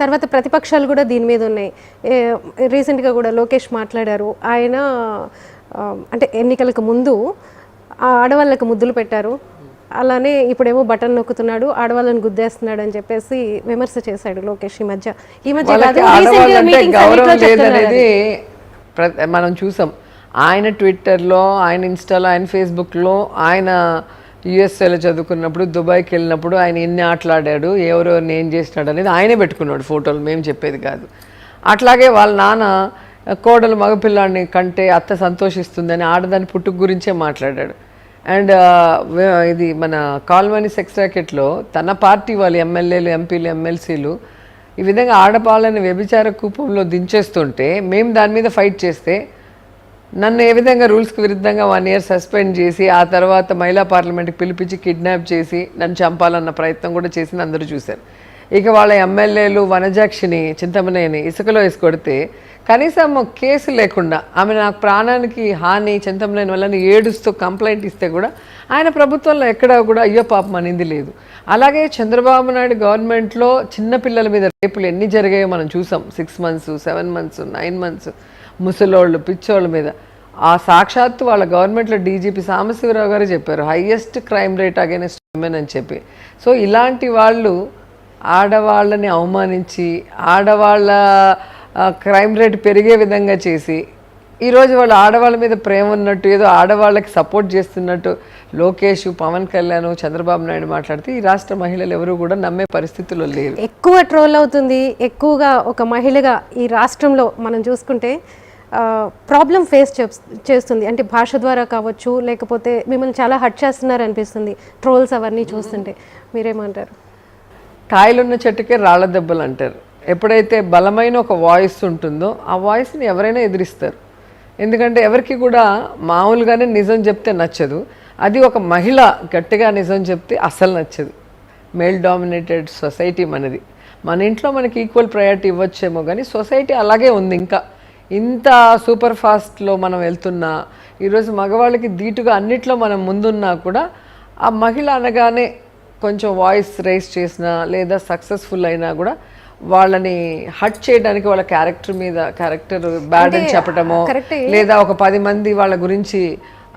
తర్వాత ప్రతిపక్షాలు కూడా దీని మీద ఉన్నాయి. రీసెంట్గా కూడా లోకేష్ మాట్లాడారు. ఆయన అంటే ఎన్నికలకు ముందు ఆ ఆడవాళ్ళకి ముద్దులు పెట్టారు. అలానే ఇప్పుడేమో బటన్ నొక్కుతున్నాడు ఆడవాళ్ళని గుద్దేస్తున్నాడు అని చెప్పేసి విమర్శ చేశాడు లోకేష్ ఈ మధ్య. ఈ మధ్య మనం చూసాం. ఆయన ట్విట్టర్లో ఆయన ఇన్స్టాలో ఆయన ఫేస్బుక్లో ఆయన యుఎస్ఏలో చదువుకున్నప్పుడు దుబాయ్కి వెళ్ళినప్పుడు ఆయన ఎన్ని ఆటలాడాడు ఎవరెవరిని ఏం చేసినాడు అనేది ఆయనే పెట్టుకున్నాడు ఫోటోలు మేము చెప్పేది కాదు. అట్లాగే వాళ్ళ నాన్న కోడలు మగపిల్లాడిని కంటే అత్త సంతోషిస్తుందని ఆడదాని పుట్టుక గురించే మాట్లాడాడు. అండ్ ఇది మన కాల్వని సెక్స్ ర్యాకెట్లో తన పార్టీ వాళ్ళు ఎమ్మెల్యేలు ఎంపీలు ఎమ్మెల్సీలు ఈ విధంగా ఆడపాలని వ్యభిచార కూపంలో దించేస్తుంటే మేము దాని మీద ఫైట్ చేస్తే నన్ను ఏ విధంగా రూల్స్కి విరుద్ధంగా వన్ ఇయర్ సస్పెండ్ చేసి ఆ తర్వాత మహిళా పార్లమెంట్కి పిలిపించి కిడ్నాప్ చేసి నన్ను చంపాలన్న ప్రయత్నం కూడా చేసింది అందరూ చూశారు. ఇక వాళ్ళ ఎమ్మెల్యేలు వనజాక్షిని చింతమనేని ఇసుకలో వేసి కొడితే కనీసం కేసు లేకుండా ఆమె నాకు ప్రాణానికి హాని చింతమనేని వల్ల ఏడుస్తూ కంప్లైంట్ ఇస్తే కూడా ఆయన ప్రభుత్వంలో ఎక్కడా కూడా అయ్యో పాపం అనింది లేదు. అలాగే చంద్రబాబు నాయుడు గవర్నమెంట్లో చిన్నపిల్లల మీద రేపులు ఎన్ని జరిగాయో మనం చూసాం. Six months seven months nine months. ముసలోళ్ళు పిచ్చోళ్ళ మీద. ఆ సాక్షాత్తు వాళ్ళ గవర్నమెంట్లో డీజీపీ సాంబశివరావు గారు చెప్పారు highest crime rate against women అని చెప్పి. సో ఇలాంటి వాళ్ళు ఆడవాళ్ళని అవమానించి ఆడవాళ్ళ క్రైమ్ రేట్ పెరిగే విధంగా చేసి ఈరోజు వాళ్ళు ఆడవాళ్ళ మీద ప్రేమ ఉన్నట్టు ఏదో ఆడవాళ్ళకి సపోర్ట్ చేస్తున్నట్టు లోకేష్ పవన్ కళ్యాణ్ చంద్రబాబు నాయుడు మాట్లాడితే ఈ రాష్ట్ర మహిళలు ఎవరు కూడా నమ్మే పరిస్థితుల్లో లేరు. ఎక్కువ ట్రోల్ అవుతుంది. ఎక్కువగా ఒక మహిళగా ఈ రాష్ట్రంలో మనం చూసుకుంటే ప్రాబ్లం ఫేస్ చేస్తుంది. అంటే భాష ద్వారా కావచ్చు లేకపోతే మిమ్మల్ని చాలా హట్ చేస్తున్నారు అనిపిస్తుంది ట్రోల్స్ అవన్నీ చూస్తుంటే. మీరేమంటారు? కాయలున్న చెట్టుకే రాళ్ళ దెబ్బలు అంటారు. ఎప్పుడైతే బలమైన ఒక వాయిస్ ఉంటుందో ఆ వాయిస్ని ఎవరైనా ఎదిరిస్తారు. ఎందుకంటే ఎవరికి కూడా మామూలుగానే నిజం చెప్తే నచ్చదు. అది ఒక మహిళ గట్టిగా నిజం చెప్తే అస్సలు నచ్చదు. మేల్ డామినేటెడ్ సొసైటీ మనది. మన ఇంట్లో మనకి ఈక్వల్ ప్రయారిటీ ఇవ్వచ్చేమో కానీ సొసైటీ అలాగే ఉంది ఇంకా. ఇంత సూపర్ ఫాస్ట్లో మనం వెళ్తున్నా ఈరోజు మగవాళ్ళకి ధీటుగా అన్నిట్లో మనం ముందున్నా కూడా ఆ మహిళ అనగానే కొంచెం వాయిస్ రైస్ చేసినా లేదా సక్సెస్ఫుల్ అయినా కూడా వాళ్ళని హట్ చేయడానికి వాళ్ళ క్యారెక్టర్ మీద క్యారెక్టర్ బ్యాడ్ అని చెప్పడమో లేదా ఒక పది మంది వాళ్ళ గురించి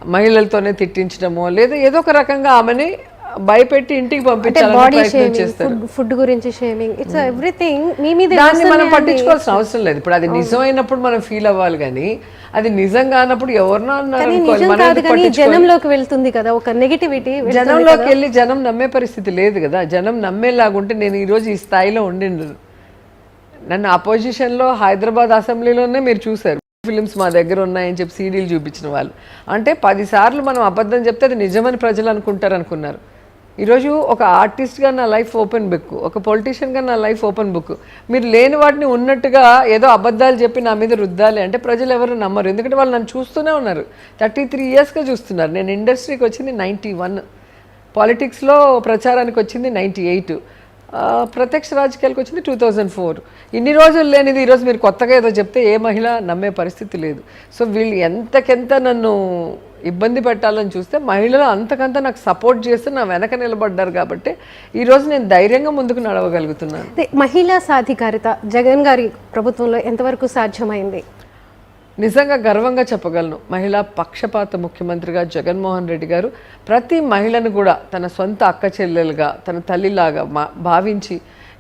మహిళలతోనే తిట్టించడమో లేదా ఏదో ఒక రకంగా ఆమెని భయపెట్టి ఇంటికి పంపించాలని చేస్తారు. ఫుడ్ గురించి షేమింగ్ ఇట్స్ ఎవ్రీథింగ్ మీ మీద దాన్ని మనం పట్టించుకోవాల్సిన అవసరం లేదు. ఇప్పుడు అది నిజమైనప్పుడు మనం ఫీల్ అవ్వాలి కానీ అది నిజం కానప్పుడు ఎవరినో అన్నారు? జనంలోకి వెళ్తుంది కదా ఒక నెగిటివిటీ జనంలోకి వెళ్ళి జనం నమ్మే పరిస్థితి లేదు కదా. జనం నమ్మేలాగుంటే నేను ఈరోజు ఈ స్థాయిలో ఉండిండను నన్ను అపోజిషన్లో హైదరాబాద్ అసెంబ్లీలోనే మీరు చూశారు. ఫిలిమ్స్ మా దగ్గర ఉన్నాయని చెప్పి సీడీలు చూపించిన వాళ్ళు. అంటే పదిసార్లు మనం అబద్ధం చెప్తే అది నిజమని ప్రజలు అనుకుంటారు అనుకున్నారు ఈరోజు ఒక ఆర్టిస్ట్గా నా లైఫ్ ఓపెన్ బుక్ ఒక పొలిటీషియన్గా నా లైఫ్ ఓపెన్ బుక్ మీరు లేని వాటిని ఉన్నట్టుగా ఏదో అబద్ధాలు చెప్పి నా మీద రుద్దాలి అంటే ప్రజలు ఎవరు నమ్మరు. ఎందుకంటే వాళ్ళు నన్ను చూస్తూనే ఉన్నారు. థర్టీ త్రీ ఇయర్స్గా చూస్తున్నారు. నేను ఇండస్ట్రీకి వచ్చింది నైంటీ వన్ పాలిటిక్స్లో ప్రచారానికి వచ్చింది నైంటీ ఎయిట్ ప్రత్యక్ష రాజకీయాలకు వచ్చింది టూ థౌజండ్ ఫోర్ ఇన్ని రోజులు లేనిది ఈరోజు మీరు కొత్తగా ఏదో చెప్తే ఏ మహిళ నమ్మే పరిస్థితి లేదు. సో వీళ్ళు ఎంతకెంత నన్ను ఇబ్బంది పెట్టాలని చూస్తే మహిళలు అంతకంత నాకు సపోర్ట్ చేస్తూ నా వెనక నిలబడ్డారు కాబట్టి ఈరోజు నేను ధైర్యంగా ముందుకు నడవగలుగుతున్నాను. మహిళా సాధికారిత జగన్ గారి ప్రభుత్వంలో ఎంతవరకు సాధ్యమైంది? నిజంగా గర్వంగా చెప్పగలను. మహిళా పక్షపాత ముఖ్యమంత్రిగా జగన్మోహన్ రెడ్డి గారు ప్రతి మహిళను కూడా తన సొంత అక్క చెల్లెలుగా తన తల్లిలాగా మా భావించి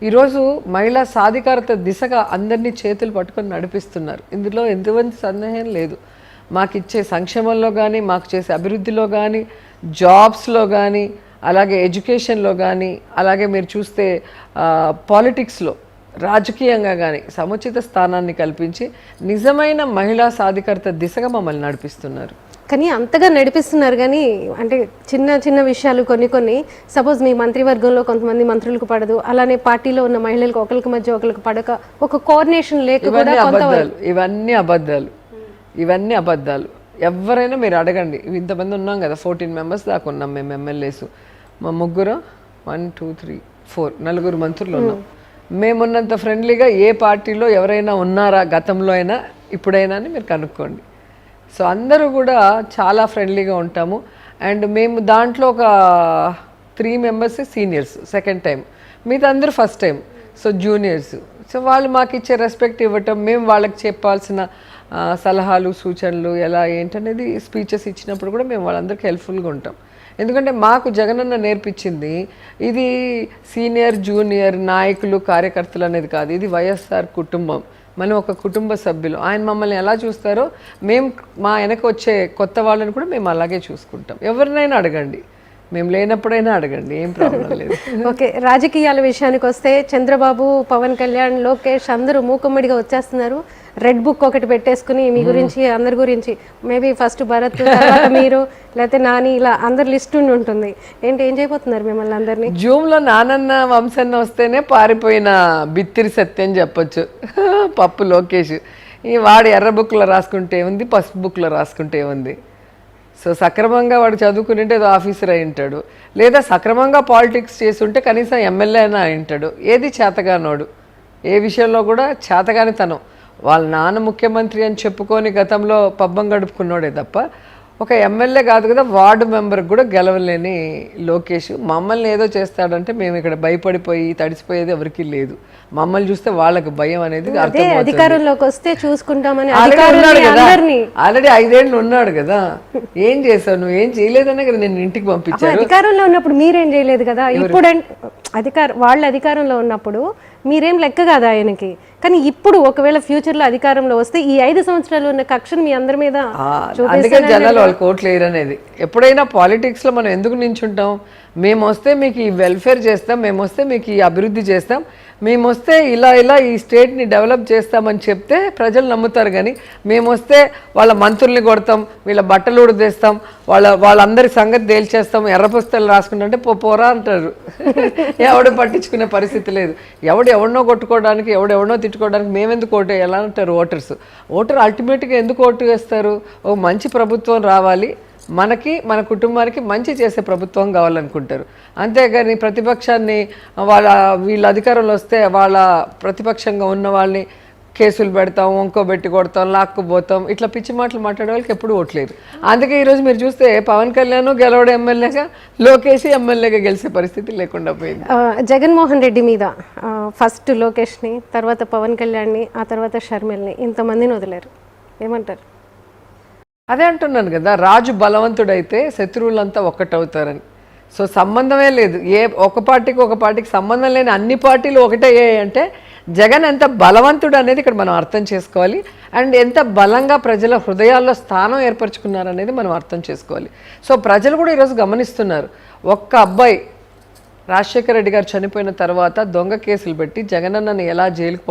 ఈరోజు మహిళా సాధికారత దిశగా అందరినీ చేతులు పట్టుకొని నడిపిస్తున్నారు. ఇందులో ఎంతమంది సందేహం లేదు. మాకు ఇచ్చే సంక్షేమంలో కానీ మాకు చేసే అభివృద్ధిలో కానీ జాబ్స్లో కానీ అలాగే ఎడ్యుకేషన్లో కానీ అలాగే మీరు చూస్తే పాలిటిక్స్లో రాజకీయంగా కానీ సముచిత స్థానాన్ని కల్పించి నిజమైన మహిళా సాధికారత దిశగా మమ్మల్ని నడిపిస్తున్నారు. కానీ అంతగా నడిపిస్తున్నారు కానీ అంటే చిన్న చిన్న విషయాలు కొన్ని కొన్ని సపోజ్ మీ మంత్రివర్గంలో కొంతమంది మంత్రులకు పడదు అలానే పార్టీలో ఉన్న మహిళలకు ఒకరికి మధ్య ఒకరికి పడక ఒక కోఆర్డినేషన్ లేక ఇవన్నీ అబద్ధాలు. ఇవన్నీ అబద్ధాలు. ఎవరైనా మీరు అడగండి. ఇంతమంది ఉన్నాం కదా ఫోర్టీన్ మెంబర్స్ దాకా ఉన్నాం మేము ఎమ్మెల్యేస్ మా ముగ్గురు వన్ టూ త్రీ ఫోర్ నలుగురు మంత్రులు ఉన్నాం. మేమున్నంత ఫ్రెండ్లీగా ఏ పార్టీలో ఎవరైనా ఉన్నారా గతంలో అయినా ఇప్పుడైనా అని మీరు కనుక్కోండి. సో అందరూ కూడా చాలా ఫ్రెండ్లీగా ఉంటాము. అండ్ మేము దాంట్లో ఒక three members seniors second time మిగతా అందరూ first time so juniors so వాళ్ళు మాకు ఇచ్చే రెస్పెక్ట్ ఇవ్వటం మేము వాళ్ళకి చెప్పాల్సిన సలహాలు సూచనలు ఎలా ఏంటనేది స్పీచెస్ ఇచ్చినప్పుడు కూడా మేము వాళ్ళందరికీ హెల్ప్ఫుల్గా ఉంటాం. ఎందుకంటే మాకు జగనన్న నేర్పించింది ఇది సీనియర్ జూనియర్ నాయకులు కార్యకర్తలు అనేది కాదు ఇది వైఎస్ఆర్ కుటుంబం. మనం ఒక కుటుంబ సభ్యులు. ఆయన మమ్మల్ని ఎలా చూస్తారో మేము మా వెనక వచ్చే కొత్త వాళ్ళని కూడా మేము అలాగే చూసుకుంటాం. ఎవరినైనా అడగండి. మేము లేనప్పుడైనా అడగండి ఏం ప్రాబ్లం లేదు. ఓకే రాజకీయాల విషయానికి వస్తే చంద్రబాబు పవన్ కళ్యాణ్ లోకేష్ అందరూ మూకుమ్మడిగా వచ్చేస్తున్నారు. రెడ్ బుక్ ఒకటి పెట్టేసుకుని మీ గురించి అందరి గురించి మేబీ ఫస్ట్ భరత్ తర్వాత మీరు లేకపోతే నాని ఇలా అందరి లిస్ట్ ఉండి ఉంటుంది. ఏంటి ఏం చేయబోతున్నారు మిమ్మల్ని అందరినీ? జూమ్లో నానన్న వంశన్న వస్తేనే పారిపోయిన బిత్తిరి సత్యం చెప్పొచ్చు. పప్పు లోకేష్. ఈ వాడు ఎర్ర బుక్లో రాసుకుంటే ఉంది పసుపు బుక్లో రాసుకుంటే ఉంది సో సక్రమంగా వాడు చదువుకునింటే ఏదో ఆఫీసర్ అయి ఉంటాడు. లేదా సక్రమంగా పాలిటిక్స్ చేసి ఉంటే కనీసం ఎమ్మెల్యే అయినా అయి ఉంటాడు. ఏది చేతగానోడు. ఏ విషయంలో కూడా చేతగానితనం. వాళ్ళ నాన్న ముఖ్యమంత్రి అని చెప్పుకొని గతంలో పబ్బం గడుపుకున్నాడే తప్ప ఒక ఎమ్మెల్యే కాదు కదా వార్డు మెంబర్కి కూడా గెలవలేని లోకేష్. మమ్మల్ని ఏదో చేస్తాడంటే మేము ఇక్కడ భయపడిపోయి తడిసిపోయేది ఎవరికీ లేదు. మమ్మల్ని చూస్తే వాళ్ళకి భయం అనేది అధికారంలోకి వస్తే చూసుకుంటామని ఆల్రెడీ ఐదేళ్ళు ఉన్నాడు కదా. ఏం చేశావు నువ్వు? ఏం చేయలేదనే కదా నేను ఇంటికి పంపించాను అధికారంలో ఉన్నప్పుడు మీరేం చేయలేదు కదా? ఇప్పుడు అధికార వాళ్ళ అధికారంలో ఉన్నప్పుడు మీరేం లెక్క కాదు ఆయనకి? కానీ ఇప్పుడు ఒకవేళ ఫ్యూచర్లో అధికారంలో వస్తే ఈ ఐదు సంవత్సరాలు ఉన్న కక్షను మీ అందరి మీద అందుకే జనాలు వాళ్ళ కోట్లు వేయరు అనేది ఎప్పుడైనా పాలిటిక్స్లో మనం ఎందుకు నించుంటాం? మేము వస్తే మీకు ఈ వెల్ఫేర్ చేస్తాం మేము వస్తే మీకు ఈ అభివృద్ధి చేస్తాం. మేము వస్తే ఇలా ఇలా ఈ స్టేట్ని డెవలప్ చేస్తామని చెప్తే ప్రజలు నమ్ముతారు కానీ మేము వస్తే వాళ్ళ మంత్రుల్ని కొడతాం వీళ్ళ బట్టలు ఉడదేస్తాం వాళ్ళ వాళ్ళందరి సంగతి తేల్చేస్తాం ఎర్ర పుస్తకాలు రాసుకుంటే పో పోరా అంటారు. ఎవడు పట్టించుకునే పరిస్థితి లేదు. ఎవడు ఎవడినో కొట్టుకోవడానికి ఎవడు ఎవడో తిట్టుకోవడానికి మేమెందుకు ఓటు ఎలా అంటారు ఓటర్స్. ఓటర్ అల్టిమేట్గా ఎందుకు ఓటు వేస్తారు? ఓ మంచి ప్రభుత్వం రావాలి మనకి మన కుటుంబానికి మంచి చేసే ప్రభుత్వం కావాలనుకుంటారు. అంతేగాని ప్రతిపక్షాన్ని వాళ్ళ వీళ్ళ అధికారంలో వస్తే వాళ్ళ ప్రతిపక్షంగా ఉన్న వాళ్ళని కేసులు పెడతాం వంకోబెట్టి కొడతాం లాక్కుపోతాం ఇట్లా పిచ్చి మాటలు మాట్లాడే వాళ్ళకి ఎప్పుడు ఓట్లేదు అందుకే ఈరోజు మీరు చూస్తే పవన్ కళ్యాణ్ గెలవడం ఎమ్మెల్యేగా లోకేష్ ఎమ్మెల్యేగా గెలిచే పరిస్థితి లేకుండా పోయింది. జగన్మోహన్ రెడ్డి మీద ఫస్ట్ లోకేష్ని తర్వాత పవన్ కళ్యాణ్ని ఆ తర్వాత షర్మిల్ని ఇంతమందిని వదిలేరు. ఏమంటారు? అదే అంటున్నాను కదా రాజు బలవంతుడైతే శత్రువులంతా ఒక్కటవుతారని. సో సంబంధమే లేదు. ఏ ఒక పార్టీకి ఒక పార్టీకి సంబంధం లేని అన్ని పార్టీలు ఒకటే అంటే జగన్ ఎంత బలవంతుడు అనేది ఇక్కడ మనం అర్థం చేసుకోవాలి. అండ్ ఎంత బలంగా ప్రజల హృదయాల్లో స్థానం ఏర్పరచుకున్నారనేది మనం అర్థం చేసుకోవాలి. సో ప్రజలు కూడా ఈరోజు గమనిస్తున్నారు. ఒక్క అబ్బాయి రాజశేఖర రెడ్డి గారు చనిపోయిన తర్వాత దొంగ కేసులు పెట్టి జగనన్నని ఎలా జైలుకు